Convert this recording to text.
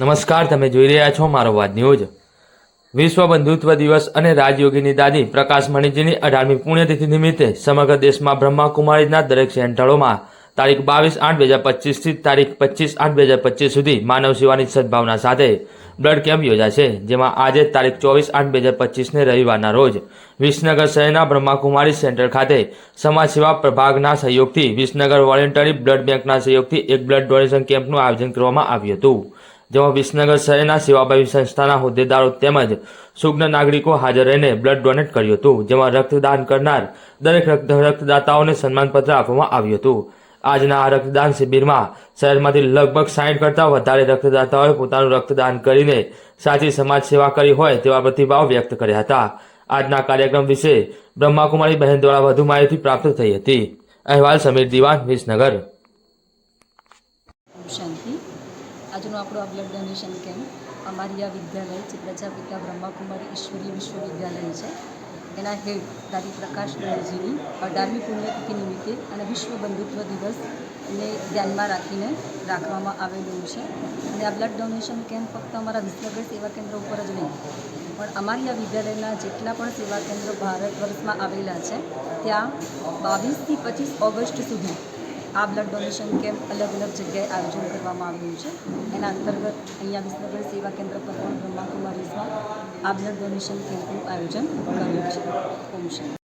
નમસ્કાર, તમે જોઈ રહ્યા છો મારો વાત ન્યૂઝ. વિશ્વ બંધુત્વ દિવસ અને રાજયોગીની દાદી પ્રકાશ મણિજીની અઢારમી પુણ્યતિથિ નિમિત્તે સમગ્ર દેશમાં બ્રહ્માકુમારીના દરેક સેન્ટરોમાં તારીખ બાવીસ આઠ બે હજાર પચીસથી તારીખ પચીસ આઠ બે હજાર પચીસ સુધી માનવ સેવાની સદભાવના સાથે બ્લડ કેમ્પ યોજાશે, જેમાં આજે તારીખ ચોવીસ આઠ બે હજાર પચીસને રવિવારના રોજ વિસનગર શહેરના બ્રહ્માકુમારી સેન્ટર ખાતે સમાજ સેવા પ્રભાગના સહયોગથી વિસનગર વોલેન્ટરી બ્લડ બેંકના સહયોગથી એક બ્લડ ડોનેશન કેમ્પનું આયોજન કરવામાં આવ્યું હતું. જેમાં વિસનગર શહેરના સેવાભાવી સંસ્થાના હોદ્દેદારો તેમજ સુગ્ન નાગરિકો હાજર રહીને બ્લડ ડોનેટ કર્યું હતું, જેમાં રક્તદાન કરનાર દરેક રક્ત રક્તદાતાઓને સન્માનપત્ર આપવામાં આવ્યું હતું. આજના આ રક્તદાન શિબિરમાં શહેરમાંથી લગભગ સાઠ કરતાં વધારે રક્તદાતાઓએ પોતાનું રક્તદાન કરીને સાચી સમાજ સેવા કરી હોય તેવા પ્રતિભાવ વ્યક્ત કર્યા હતા. આજના કાર્યક્રમ વિશે બ્રહ્માકુમારી બહેન દ્વારા વધુ માહિતી પ્રાપ્ત થઈ હતી. અહેવાલ સમીર દિવાન, વિસનગર. આજનો આપણો આ બ્લડ ડોનેશન કેમ્પ અમારી આ વિદ્યાલય જે પ્રજાપિતા બ્રહ્માકુમારી ઈશ્વરીય વિશ્વવિદ્યાલય છે. એના હેડ દાદી પ્રકાશ ગણજીની અઢારમી પુણ્યતિથિ નિમિત્તે અને વિશ્વ બંધુત્વ દિવસને ધ્યાનમાં રાખીને રાખવામાં આવેલું છે. અને આ બ્લડ ડોનેશન કેમ્પ ફક્ત અમારા વિસનગર સેવા કેન્દ્ર ઉપર જ નહીં, પણ અમારી આ વિદ્યાલયના જેટલા પણ સેવા કેન્દ્રો ભારત વર્ષમાં આવેલા છે, ત્યાં બાવીસથી પચીસ ઓગસ્ટ સુધી આ બ્લડ ડોનેશન કેમ્પ અલગ અલગ જગ્યાએ આયોજન કરવામાં આવ્યું છે. એના અંતર્ગત અહીંયા વિસનગર સેવા કેન્દ્ર પર પણ બ્રહ્માકુમારીઝમાં આ બ્લડ ડોનેશન કેમ્પનું આયોજન કર્યું છે. ઓમ